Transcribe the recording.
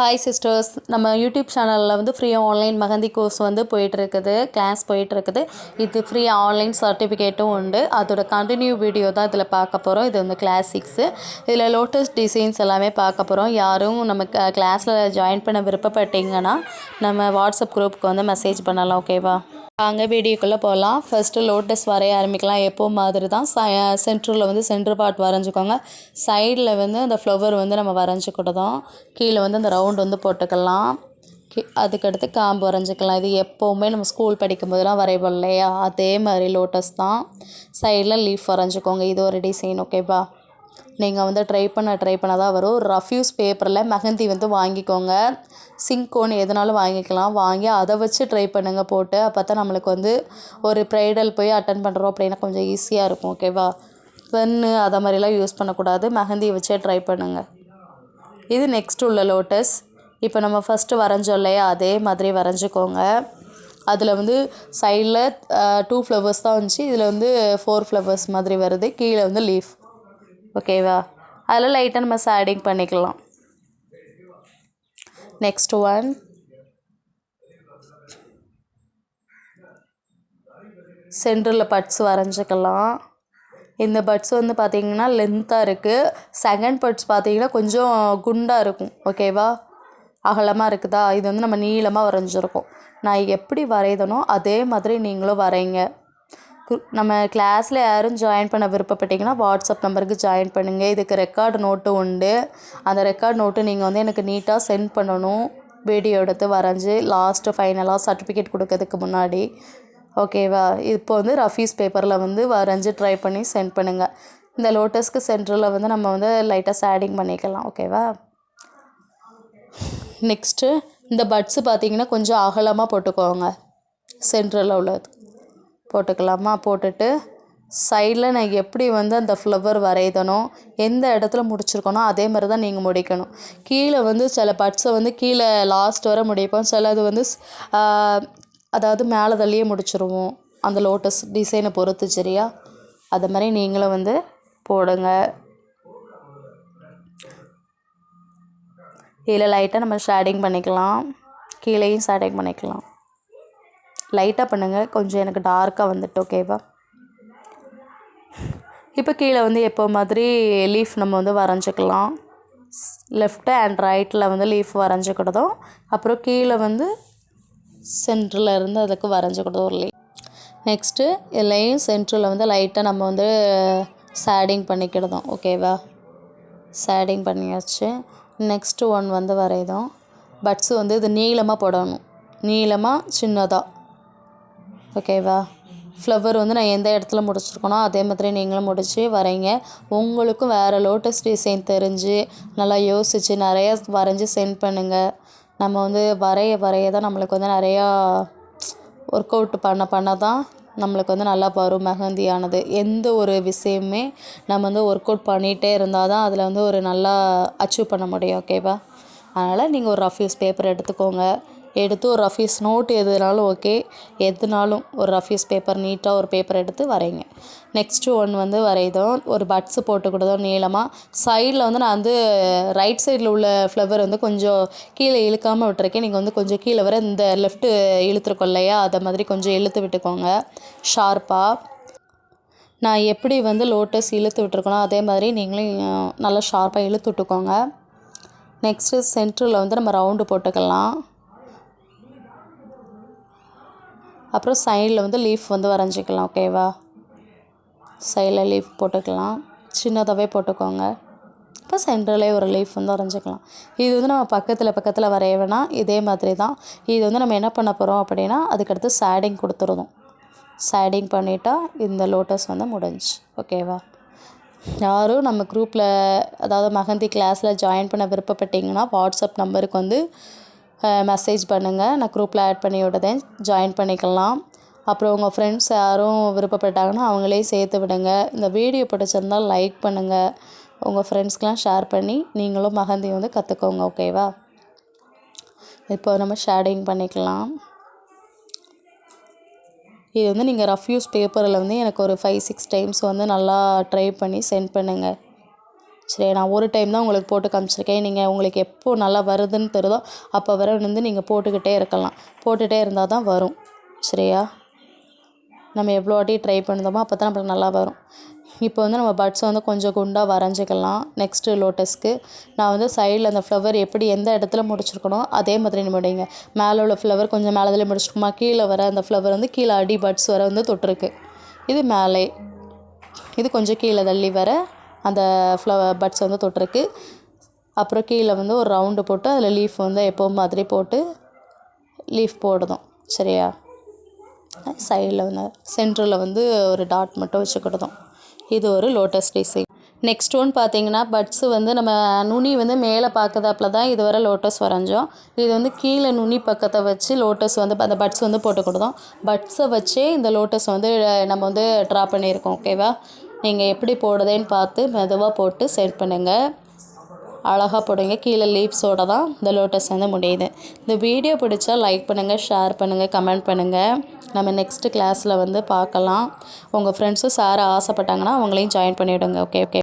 Hi sisters நம்ம YouTube சேனலில் வந்து ஃப்ரீயாக ஆன்லைன் மகந்தி கோர்ஸ் வந்து போயிட்டுருக்குது. கிளாஸ் போயிட்டுருக்குது. இது ஃப்ரீ ஆன்லைன் சர்டிஃபிகேட்டும் உண்டு. அதோட கண்டினியூ வீடியோ தான் இதில் பார்க்க போகிறோம் இது வந்து கிளாஸ் சிக்ஸு இதில் லோட்டஸ் டிசைன்ஸ் எல்லாமே பார்க்க போகிறோம் யாரும் நம்ம கிளாஸில் ஜாயின் பண்ண விருப்பப்பட்டீங்கன்னா நம்ம வாட்ஸ்அப் குரூப்புக்கு வந்து மெசேஜ் பண்ணலாம் ஓகேவா அங்கே வீடியோக்குள்ளே போகலாம் ஃபஸ்ட்டு லோட்டஸ் வரைய ஆரம்பிக்கலாம். எப்போ மாதிரி தான் சென்டரில் வந்து சென்டர் பார்ட் வரைஞ்சிக்கோங்க. சைடில் வந்து அந்த ஃப்ளவர் வந்து நம்ம வரைஞ்சிக்கிட்டதும் கீழே வந்து அந்த ரவுண்ட் வந்து போட்டுக்கலாம். கி அதுக்கடுத்து காம்பு வரைஞ்சிக்கலாம். இது எப்போவுமே நம்ம ஸ்கூல் படிக்கும்போதெல்லாம் வரைவோம் இல்லையா? அதே மாதிரி லோட்டஸ் தான். சைடில் லீஃப் வரைஞ்சிக்கோங்க. இது ஒரு டிசைன் ஓகேவா நீங்கள் வந்து ட்ரை பண்ண ட்ரை பண்ண தான் வரும். ரஃப்யூஸ் பேப்பரில் மெஹந்தி வந்து வாங்கிக்கோங்க. சிங்கோன் எதுனாலும் வாங்கிக்கலாம். வாங்கி அதை வச்சு ட்ரை பண்ணுங்கள் போட்டு. அப்போ தான் நம்மளுக்கு வந்து ஒரு ப்ரைடல் போய் அட்டன் பண்ணுறோம் அப்படின்னா கொஞ்சம் ஈஸியாக இருக்கும் ஓகேவா பென்னு அதை மாதிரிலாம் யூஸ் பண்ணக்கூடாது. மெஹந்தியை வச்சே ட்ரை பண்ணுங்கள் இது நெக்ஸ்ட் உள்ள லோட்டஸ் இப்போ நம்ம ஃபஸ்ட்டு வரைஞ்சோம் இல்லையா? அதே மாதிரி வரைஞ்சிக்கோங்க. அதில் வந்து சைடில் டூ ஃப்ளவர்ஸ் தான் வந்துச்சு இதில் வந்து ஃபோர் ஃப்ளவர்ஸ் மாதிரி வருது. கீழே வந்து லீஃப் ஓகேவா? அதில் லைட்டாக நம்ம சேடிங் பண்ணிக்கலாம். நெக்ஸ்ட் ஒன் சென்டரில் பட்ஸ் வரைஞ்சிக்கலாம். இந்த பட்ஸ் வந்து பார்த்திங்கன்னா லென்த்தாக இருக்குது செகண்ட் பட்ஸ் பார்த்திங்கன்னா கொஞ்சம் குண்டாக இருக்கும். ஓகேவா? அகலமாக இருக்குதா? இது வந்து நம்ம நீளமாக வரைஞ்சிருக்கோம். நான் எப்படி வரைதனோ அதே மாதிரி நீங்களும் வரைங்க நம்ம கிளாஸில் யாரும் ஜாயின் பண்ண விருப்பப்பட்டீங்கன்னா வாட்ஸ்அப் நம்பருக்கு ஜாயின் பண்ணுங்கள் இதுக்கு ரெக்கார்டு நோட்டு உண்டு. அந்த ரெக்கார்ட் நோட்டு நீங்கள் வந்து எனக்கு நீட்டாக சென்ட் பண்ணணும். வீடியோ எடுத்து வரைஞ்சி லாஸ்ட்டு ஃபைனலாக சர்டிஃபிகேட் கொடுக்கறதுக்கு முன்னாடி. ஓகேவா இப்போ வந்து ரஃபீஸ் பேப்பரில் வந்து வரைஞ்சி ட்ரை பண்ணி சென்ட் பண்ணுங்கள் இந்த லோட்டஸ்க்கு சென்டரில் வந்து நம்ம வந்து லைட்டாக சேடிங் பண்ணிக்கலாம். ஓகேவா நெக்ஸ்ட்டு இந்த பட்ஸு பார்த்தீங்கன்னா கொஞ்சம் அகலமாக போட்டுக்கோங்க. சென்ட்ரலில் உள்ளது. போட்டுக்கலாமா? போட்டுட்டு சைடில் நான் எப்படி வந்து அந்த ஃப்ளவர் வரைதனோ எந்த இடத்துல முடிச்சிருக்கனோ அதே மாதிரி தான் நீங்கள் முடிக்கணும். கீழே வந்து சில பட்ஸை வந்து கீழே லாஸ்ட் வரை முடிப்போம். சிலது வந்து அதாவது மேலே தள்ளியே முடிச்சிருவோம். அந்த லோட்டஸ் டிசைனை பொறுத்து சரியா? அது மாதிரி நீங்களும் வந்து போடுங்க. இதில் லைட்டாக நம்ம ஷேடிங் பண்ணிக்கலாம். கீழேயும் ஷேடிங் பண்ணிக்கலாம். லைட்டாக பண்ணுங்கள் கொஞ்சம் எனக்கு டார்க்காக வந்துட்டு ஓகேவா இப்போ கீழே வந்து எப்போ மாதிரி லீஃப் நம்ம வந்து வரைஞ்சிக்கலாம். லெஃப்ட்டு அண்ட் ரைட்டில் வந்து லீஃப் வரைஞ்சிக்கிட்டதும் அப்புறம் கீழே வந்து சென்டரில் இருந்து அதுக்கு வரைஞ்சிக்கிட்டதும் ஒரு லீஃப் நெக்ஸ்ட்டு எல்லையும் சென்டரில் வந்து லைட்டாக நம்ம வந்து சேடிங் பண்ணிக்கிடுதோம் ஓகேவா ஷேடிங் பண்ணியாச்சு. நெக்ஸ்ட்டு ஒன் வந்து வரைதோம் பட்ஸு வந்து இது நீளமாக போடணும். நீளமாக சின்னதாக ஓகேவா ஃப்ளவர் வந்து நான் எந்த இடத்துல முடிச்சிருக்கேனோ அதே மாதிரி நீங்களும் முடித்து வரைங்க உங்களுக்கும் வேறு லோட்டஸ் டிசைன் தெரிஞ்சு நல்லா யோசித்து நிறையா வரைஞ்சி சென்ட் பண்ணுங்கள் நம்ம வந்து வரைய வரைய தான் நம்மளுக்கு வந்து நிறையா ஒர்க் அவுட் பண்ண பண்ண தான் நம்மளுக்கு வந்து நல்லா வரும் மெஹந்தியானது. எந்த ஒரு விஷயமுமே நம்ம வந்து ஒர்க் அவுட் பண்ணிகிட்டே இருந்தால் தான் அதில் வந்து ஒரு நல்லா அச்சீவ் பண்ண முடியும். ஓகேவா அதனால் நீங்கள் ஒரு ரஃப் யூஸ் பேப்பர் எடுத்துக்கோங்க. எடுத்து ஒரு ரஃபீஸ் நோட் எதுனாலும் ஓகே எதுனாலும் ஒரு ரஃபீஸ் பேப்பர் நீட்டாக ஒரு பேப்பர் எடுத்து வரைங்க நெக்ஸ்ட்டு ஒன் வந்து வரைதோம் ஒரு பட்ஸு கொடுத்தோம் நீளமாக சைடில் வந்து நான் வந்து ரைட் சைடில் உள்ள ஃப்ளவர் வந்து கொஞ்சம் கீழே இழுக்காமல் விட்டுருக்கேன். நீங்கள் வந்து கொஞ்சம் கீழே வர இந்த லெஃப்ட்டு இழுத்துருக்கோம் இல்லையா அதை மாதிரி கொஞ்சம் இழுத்து விட்டுக்கோங்க. ஷார்ப்பாக நான் எப்படி வந்து லோட்டஸ் இழுத்து விட்டுருக்கணும் அதே மாதிரி நீங்களும் நல்லா ஷார்ப்பாக இழுத்து விட்டுக்கோங்க. நெக்ஸ்ட்டு சென்டரில் வந்து நம்ம ரவுண்டு போட்டுக்கலாம். அப்புறம் சைடில் வந்து லீஃப் வந்து வரைஞ்சிக்கலாம் ஓகேவா சைடில் லீஃப் போட்டுக்கலாம். சின்னதாகவே போட்டுக்கோங்க. இப்போ சென்டர்லேயே ஒரு லீஃப் வந்து வரைஞ்சிக்கலாம். இது வந்து நம்ம பக்கத்தில் பக்கத்தில் வரைய வேணாம் இதே மாதிரி தான் இது வந்து நம்ம என்ன பண்ண போகிறோம் அப்படின்னா அதுக்கடுத்து சேடிங் கொடுத்துருந்தோம் சேடிங் பண்ணிட்டா இந்த லோட்டஸ் வந்து முடிஞ்சு ஓகேவா யாரும் நம்ம குரூப்பில் அதாவது மகந்தி கிளாஸில் ஜாயின் பண்ண விருப்பப்பட்டீங்கன்னா வாட்ஸ்அப் நம்பருக்கு வந்து மெசேஜ் பண்ணுங்கள் நான் குரூப்பில் ஆட் பண்ணி விடுதேன் ஜாயின் பண்ணிக்கலாம். அப்புறம் உங்கள் ஃப்ரெண்ட்ஸ் யாரும் விருப்பப்பட்டாங்கன்னா அவங்களே சேர்த்து விடுங்க. இந்த வீடியோ பிடிச்சிருந்தால் லைக் பண்ணுங்கள் உங்கள் ஃப்ரெண்ட்ஸ்க்கெலாம் ஷேர் பண்ணி நீங்களும் மகந்தி வந்து கற்றுக்கோங்க ஓகேவா இப்போ நம்ம ஷேடிங் பண்ணிக்கலாம். இது வந்து நீங்கள் ரஃப் யூஸ் பேப்பரில் வந்து எனக்கு ஒரு ஃபைவ் சிக்ஸ் டைம்ஸ் வந்து நல்லா ட்ரை பண்ணி சென்ட் பண்ணுங்கள் சரி நான் ஒரு டைம் தான் உங்களுக்கு போட்டு காமிச்சிருக்கேன். நீங்கள் உங்களுக்கு எப்போ நல்லா வருதுன்னு தெரியுதோ அப்போ வர வந்து நீங்கள் போட்டுக்கிட்டே இருக்கலாம். போட்டுகிட்டே இருந்தால் தான் வரும். சரியா? நம்ம எவ்வளோ வாட்டி ட்ரை பண்ணுதோமோ அப்போ தான் நம்மளுக்கு நல்லா வரும். இப்போ வந்து நம்ம பட்ஸை வந்து கொஞ்சம் குண்டாக வரைஞ்சிக்கலாம். நெக்ஸ்ட்டு லோட்டஸ்க்கு நான் வந்து சைடில் அந்த ஃப்ளவர் எப்படி எந்த இடத்துல முடிச்சிருக்கணும் அதே மாதிரி நீ முடியுங்க மேலே உள்ள ஃப்ளவர் கொஞ்சம் மேலே முடிச்சிருக்குமா? கீழே வர அந்த ஃப்ளவர் வந்து கீழே அடி பட்ஸ் வர வந்து தொட்டிருக்கு. இது மேலே. இது கொஞ்சம் கீழே தள்ளி வர அந்த ஃப்ளவர் பட்ஸ் வந்து தொட்டிருக்கு. அப்புறம் கீழே வந்து ஒரு ரவுண்டு போட்டு அதில் லீஃப் வந்து எப்போவும் மாதிரி போட்டு லீஃப் போடணும். சரியா? சைடில் வந்து சென்டரில் வந்து ஒரு டாட் மட்டும் வச்சுக்கிடணும். இது ஒரு லோட்டஸ் டிசைன் நெக்ஸ்ட் ஒன் பார்த்தீங்கன்னா பட்ஸு வந்து நம்ம நுனி வந்து மேலே பார்க்கதாப்புல தான் இதுவரை லோட்டஸ் வரைஞ்சோம். இது வந்து கீழே நுனி பக்கத்தை வச்சு லோட்டஸ் வந்து அந்த பட்ஸ் வந்து போட்டு கொடுத்தோம் பட்ஸை வச்சே இந்த லோட்டஸ் வந்து நம்ம வந்து ட்ரா பண்ணியிருக்கோம் ஓகேவா நீங்கள் எப்படி போடுதேன்னு பார்த்து மெதுவாக போட்டு செட் பண்ணுங்கள் அழகாக போடுங்க. கீழே லீவ்ஸோட தான் இந்த லோட்டஸ் வந்து முடியுது. இந்த வீடியோ பிடிச்சா லைக் பண்ணுங்கள் ஷேர் பண்ணுங்கள் கமெண்ட் பண்ணுங்கள் நம்ம நெக்ஸ்ட்டு கிளாஸில் வந்து பார்க்கலாம். உங்கள் ஃப்ரெண்ட்ஸும் சார் ஆசைப்பட்டாங்கன்னா அவங்களையும் ஜாயின் பண்ணிவிடுங்க ஓகே ஓகே